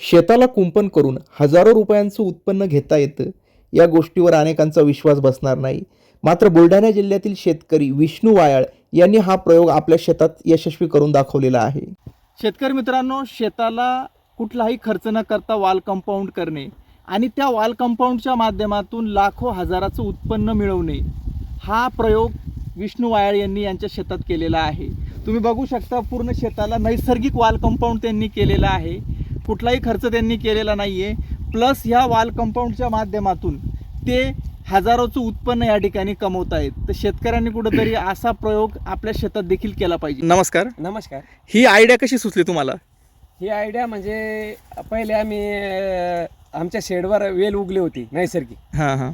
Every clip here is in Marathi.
शेताला कुंपण करून हजारो रुपयांचं उत्पन्न घेता येतं. या गोष्टीवर अनेकांचा विश्वास बसणार नाही. मात्र बुलढाणा जिल्ह्यातील शेतकरी विष्णू वायाळ यांनी हा प्रयोग आपल्या शेतात यशस्वी करून दाखवलेला आहे. शेतकरी मित्रांनो शेताला कुठलाही खर्च न करता वाल कंपाऊंड करणे आणि त्या वाल कंपाऊंडच्या माध्यमातून लाखो हजाराचं उत्पन्न मिळवणे हा प्रयोग विष्णू वायाळ यांनी यांच्या शेतात केलेला आहे. तुम्ही बघू शकता पूर्ण शेताला नैसर्गिक वाल कंपाऊंड त्यांनी केलेलं आहे. कुठलाही खर्च त्यांनी केलेला नाही आहे प्लस ह्या वॉल कंपाऊंडच्या माध्यमातून ते हजारोचं उत्पन्न या ठिकाणी कमवत आहेत तर शेतकऱ्यांनी कुठंतरी असा प्रयोग आपल्या शेतात देखील केला पाहिजे. नमस्कार. नमस्कार. ही आयडिया कशी सुचली तुम्हाला? ही आयडिया म्हणजे पहिले आम्ही अं, आमच्या शेडवर वेल उगली होती नैसर्गिक. हां हां.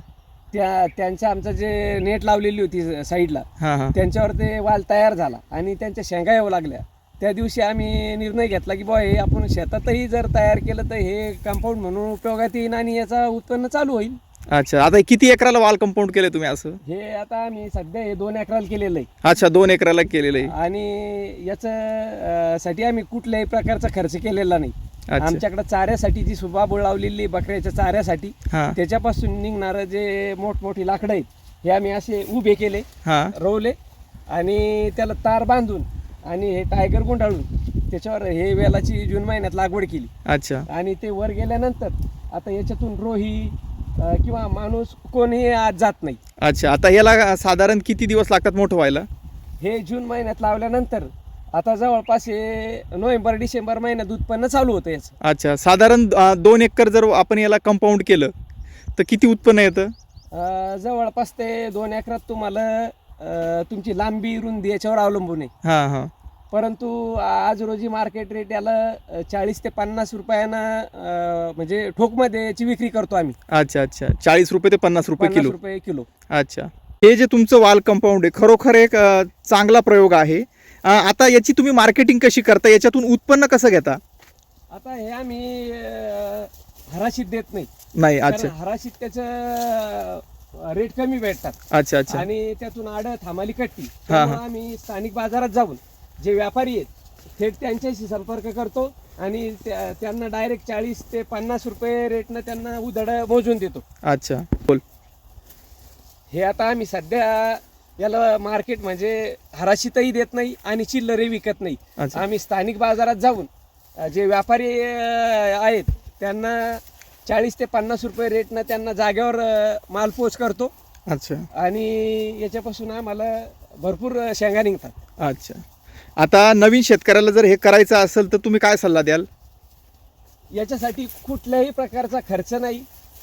त्या त्यांचं आमचं जे नेट लावलेली होती साईडला हां हां. त्यांच्यावर ते वाल तयार झाला आणि त्यांच्या शेंगा येऊ लागल्या. त्या दिवशी आम्ही निर्णय घेतला की बुवा हे आपण शेतातही जर तयार केलं तर हे कंपाऊंड म्हणून उपयोगात येईल आणि याचा उत्पन्न चालू होईल. अच्छा आता किती एकराला वॉल कंपाऊंड केलं तुम्ही असं? हे आता आम्ही सध्या हे दोन एकराला केलेलं आहे. अच्छा दोन एकराला केलेलं आहे. आणि याचं अं, साठी आम्ही कुठल्याही प्रकारचा खर्च केलेला नाही. अच्छा. आमच्याकडे चाऱ्यासाठी जी सुबाबूळ लावलेली बकऱ्याच्या चाऱ्यासाठी हां. त्याच्यापासून निघणारं जे मोठमोठी लाकडं आहेत हे आम्ही असे उभे केले हां. रोवले आणि त्याला तार बांधून आणि हे टायगर गुंडाळून त्याच्यावर हे वेलाची जून महिन्यात लागवड केली. अच्छा. आणि ते वर गेल्यानंतर आता याच्यातून रोही अं, किंवा माणूस कोणीही आज जात नाही. अच्छा आता याला साधारण किती दिवस लागतात मोठं व्हायला? हे जून महिन्यात लावल्यानंतर आता जवळपास हे नोव्हेंबर डिसेंबर महिन्यात उत्पन्न चालू होतं याचं. अच्छा साधारण अं, दोन एकर जर आपण याला कंपाऊंड केलं तर किती उत्पन्न येतं? अं, जवळपास ते दोन एकरात तुम्हाला अं, तुमची लांबी रुंदी याच्यावर अवलंबून आहे. हां हां. परंतु आज रोजी मार्केट रेट याला चाळीस ते पन्नास रुपयानं अं, म्हणजे ठोकमध्ये याची विक्री करतो आम्ही. अच्छा अच्छा. चाळीस रुपये ते पन्नास रुपये पन्नास किलो. रुपये किलो. अच्छा. हे जे तुमचं वाल कंपाऊंड आहे खरोखर एक अं, चांगला प्रयोग आहे. अं, आता याची तुम्ही मार्केटिंग कशी करता? याच्यातून उत्पन्न कसं घेता? आता हे आम्ही अं, हराशीत देत नाही. नाही अच्छा. हराशीत त्याचं रेट कमी भेटतात. अच्छा अच्छा. आणि त्यातून आड थांबाली कट्टी. त्यामुळे. आम्ही स्थानिक बाजारात जाऊन जे व्यापारी आहेत थेट त्यांच्याशी संपर्क करतो आणि त्या- त्यांना डायरेक्ट चाळीस ते पन्नास रुपये रेटनं त्यांना उधड मोजून देतो. अच्छा बोल. हे आता आम्ही सध्या याला मार्केट म्हणजे हराशीतही देत नाही आणि चिल्लरही विकत नाही. अच्छा. आम्ही स्थानिक बाजारात जाऊन अ, जे व्यापारी अ, आहेत त्यांना चाळीस ते पन्नास रुपये रेटनं त्यांना जागेवर माल पोच करतो. अच्छा. आणि याच्यापासून आम्हाला भरपूर शेंगा निघतात. अच्छा. आता नवीन शेतकऱ्याला जर हे करायचं असेल तर तुम्ही काय सल्ला द्याल? याच्यासाठी कुठल्याही प्रकारचा खर्च नाही.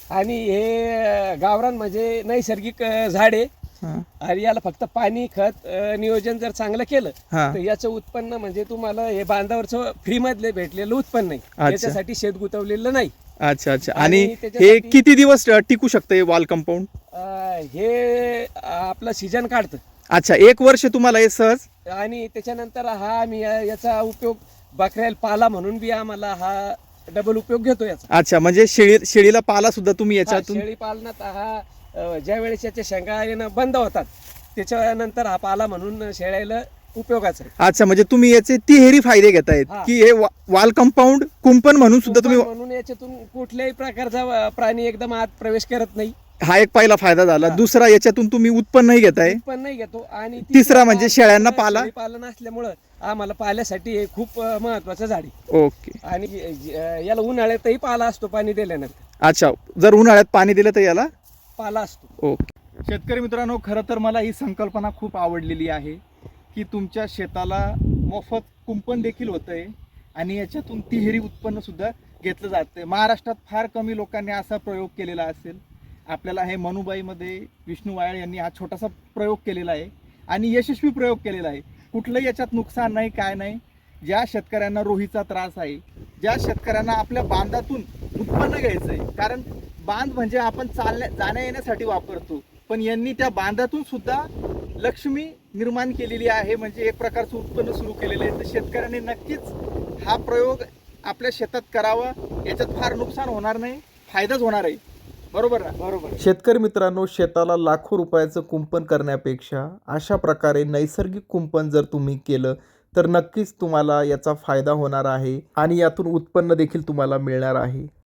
आणि हे गावरान म्हणजे नैसर्गिक अ, झाड आहे. हां. आणि याला फक्त पाणी खत अ, नियोजन जर चांगलं केलं हां. तर याचं उत्पन्न म्हणजे तुम्हाला हे बांधावरचं फ्री मधले भेटलेलं उत्पन्न आहे. अच्छा. याच्यासाठी शेत गुतवलेलं नाही. अच्छा अच्छा. आणि आणि हे त्याच्यासाठी- किती दिवस टिकू शकतं हे वॉल कंपाऊंड अं, हे आपलं सीजन काढतं. अच्छा एक वर्ष तुम्हाला हे सहज? आणि त्याच्यानंतर हा आम्ही या- याचा उपयोग बकऱ्याला पाला म्हणून बी आम्हाला हा डबल उपयोग घेतो याचा. अच्छा म्हणजे शेळी शेळीला पाला सुद्धा तुम्ही हा, याच्यातून शेळी पालनात हा अं, ज्या वेळेस याच्या शेंगा येणं बंद होतात त्याच्यानंतर हा पाला म्हणून शेळ्याला उपयोगाचा आहे. अच्छा म्हणजे तुम्ही याचे तिहेरी फायदे घेतायत हा. की हे वा- वाल कंपाऊंड कुंपण म्हणून सुद्धा तुम्ही कुंपण म्हणून याच्यातून कुठल्याही प्रकारचा अं, प्राणी एकदम आत प्रवेश करत नाही. हा एक पहिला फायदा झाला. हा. दुसरा याच्यातून तुम्ही उत्पन्नही घेताय. उत्पन्न नाही घेतो. आणि तिसरा म्हणजे शेळ्यांना पाला? शेळी पालन असल्यामुळं आम्हाला पाल्यासाठी हे खूप अं, महत्वाचं झाड आहे. ओके. आणि याला उन्हाळ्यातही पाला असतो पाणी दिल्यानंतर. अच्छा जर उन्हाळ्यात पाणी दिलं तर याला? पाला असतो. ओके. शेतकरी मित्रांनो खरं तर मला ही संकल्पना खूप आवडलेली आहे. की तुमच्या शेताला मोफत कुंपण देखील होतं आहे आणि याच्यातून तिहेरी उत्पन्न सुद्धा घेतलं जातं महाराष्ट्रात फार कमी लोकांनी असा प्रयोग केलेला असेल. आपल्याला हे मनुबाईमध्ये विष्णू वायाळ यांनी हा छोटासा प्रयोग केलेला आहे आणि यशस्वी प्रयोग केलेला आहे. कुठलंही याच्यात नुकसान नाही काय नाही. ज्या शेतकऱ्यांना रोहीचा त्रास आहे ज्या शेतकऱ्यांना आपल्या बांधातून उत्पन्न घ्यायचं आहे कारण बांध म्हणजे आपण चालण्या जाण्या येण्यासाठी वापरतो. पण यांनी त्या बांधातून सुद्धा लक्ष्मी निर्माण केलेली आहे म्हणजे एक प्रकारचं उत्पन्न सुरू केलेलं आहे. तर शेतकऱ्यांनी नक्कीच हा प्रयोग आपल्या शेतात करावा. याच्यात फार नुकसान होणार नाही फायदाच होणार आहे. बरोबर ना? बरोबर. शेतकरी मित्रांनो शेताला लाखो रुपयाचं कुंपण करण्यापेक्षा अशा प्रकारे नैसर्गिक कुंपण जर तुम्ही केलं तर नक्कीच तुम्हाला याचा फायदा होणार आहे आणि यातून उत्पन्न देखील तुम्हाला मिळणार आहे.